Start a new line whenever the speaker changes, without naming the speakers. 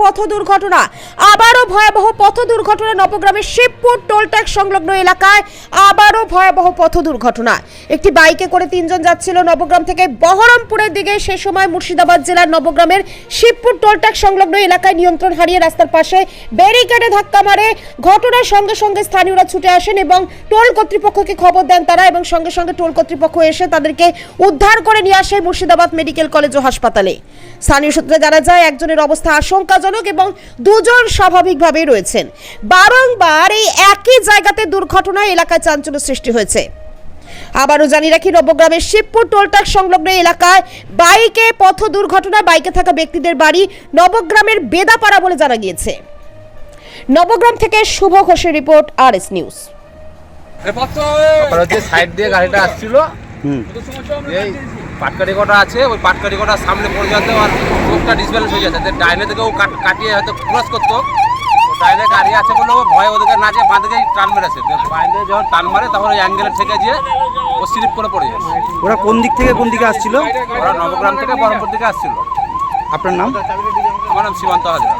পথ দুর্ঘটনা। ভয়াবহ পথ দুর্ঘটনা নবগ্রামের শিবপুর এলাকায় আবারও ভয়াবহ পথ দুর্ঘটনা। একটি বাইকে করে তিনজন যাচ্ছিল নবগ্রাম থেকে বহরমপুরের দিকে। সে সময় মুর্শিদাবাদ জেলার নবগ্রামের শিবপুর টোল ট্যাক্স সংলগ্ন এলাকায় নিয়ন্ত্রণ হারিয়ে রাস্তার পাশে ব্যারিকেডে ধাক্কা মারে। ঘটনার সঙ্গে সঙ্গে স্থানীয়রা ছুটে আসেন এবং টোল কর্তৃপক্ষকে খবর দেন তারা এবং সঙ্গে সঙ্গে টোল কর্তৃপক্ষ এসে তাদেরকে উদ্ধার করে নিয়ে আসে মুর্শিদাবাদ মেডিকেল কলেজ হাসপাতালে। স্থানীয় সূত্রে জানা যায় একজনের অবস্থা আশঙ্কাজনক এবং দুজন স্বাভাবিকভাবেই রয়েছেন। বারংবার এই একই জায়গাতে দুর্ঘটনায় এলাকায় চাঞ্চল্য সৃষ্টি হয়েছে। আবারও জানি রাখি নবগ্রামের শিবপুর টোলটাক সংলগ্ন এলাকায় বাইকে পথ দুর্ঘটনা বাইকে থাকা ব্যক্তিদের বাড়ি নবগ্রামের বেদাপাড়া বলে জানা গিয়েছে। নবগ্রাম থেকে শুভ ঘোষের report R S news
side দিয়ে গাড়িটা আসছিল।
হুম।
এই পাটকারি কটা আছে ওই পাটকারি কটার সামনে পড়ে যাতে আর চোখটা ডিসব্যালেন্স হয়ে যাচ্ছে। ডাইনে থেকে ও কাট- কাটিয়ে হয়তো ক্রস করতো। ডাইনে গাড়ি আছে বলে ও ভয় ওদিকে না যে বাঁ দিকেই টান মেরেছে। বাইরে যখন টান মারে তখন ওই অ্যাঙ্গেলে থেকে গিয়ে ও স্লিপ করে পড়ে যাচ্ছে।
ওরা কোন দিক থেকে কোন দিকে আসছিল?
ওরা নবগ্রাম থেকে বহরমপুর দিকে আসছিল।
আপনার নাম?
আমার নাম সীমান্ত হাজরা।